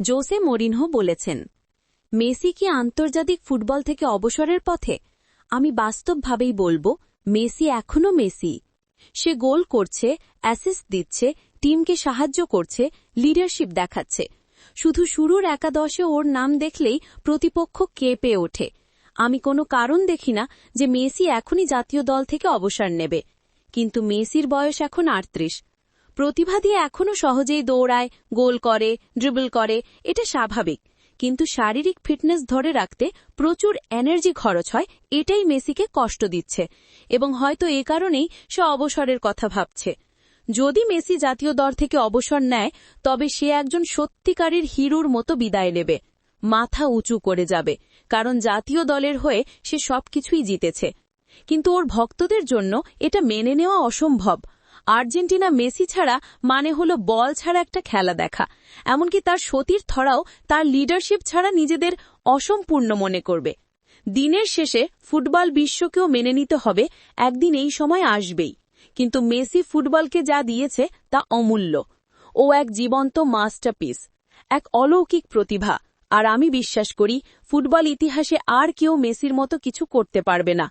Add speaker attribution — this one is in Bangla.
Speaker 1: জোসে মরিনহো বলেছেন, মেসি কি আন্তর্জাতিক ফুটবল থেকে অবসরের পথে? আমি বাস্তবভাবেই বলব, মেসি এখনও মেসি। সে গোল করছে, অ্যাসিস্ট দিচ্ছে, টিমকে সাহায্য করছে, লিডারশিপ দেখাচ্ছে। শুধু শুরুর একাদশে ওর নাম দেখলেই প্রতিপক্ষ কেঁপে ওঠে। আমি কোনো কারণ দেখি না যে মেসি এখনই জাতীয় দল থেকে অবসর নেবে। কিন্তু মেসির বয়স এখন আটত্রিশ। প্রতিভা দিয়ে এখনও সহজেই দৌড়ায়, গোল করে ড্রিবল করে, এটা স্বাভাবিক। কিন্তু শারীরিক ফিটনেস ধরে রাখতে প্রচুর এনার্জি খরচ হয়, এটাই মেসিকে কষ্ট দিচ্ছে। এবং হয়তো এ কারণেই সে অবসরের কথা ভাবছে। যদি মেসি জাতীয় দল থেকে অবসর নেয়, তবে সে একজন সত্যিকারের হিরুর মতো বিদায় নেবে। মাথা উঁচু করে যাবে, কারণ জাতীয় দলের হয়ে সে সবকিছুই জিতেছে। কিন্তু ওর ভক্তদের জন্য এটা মেনে নেওয়া অসম্ভব। আর্জেন্টিনা মেসি ছাড়া মানে হলো বল ছাড়া একটা খেলা দেখা। এমনকি তার সতীর থরাও তার লিডারশিপ ছাড়া নিজেদের অসম্পূর্ণ মনে করবে। দিনের শেষে ফুটবল বিশ্বকেও মেনে নিতে হবে, একদিন এই সময় আসবেই। কিন্তু মেসি ফুটবলকে যা দিয়েছে তা অমূল্য। ও এক জীবন্ত মাস্টারপিস, এক অলৌকিক প্রতিভা। আর আমি বিশ্বাস করি, ফুটবল ইতিহাসে আর কেউ মেসির মতো কিছু করতে পারবে না।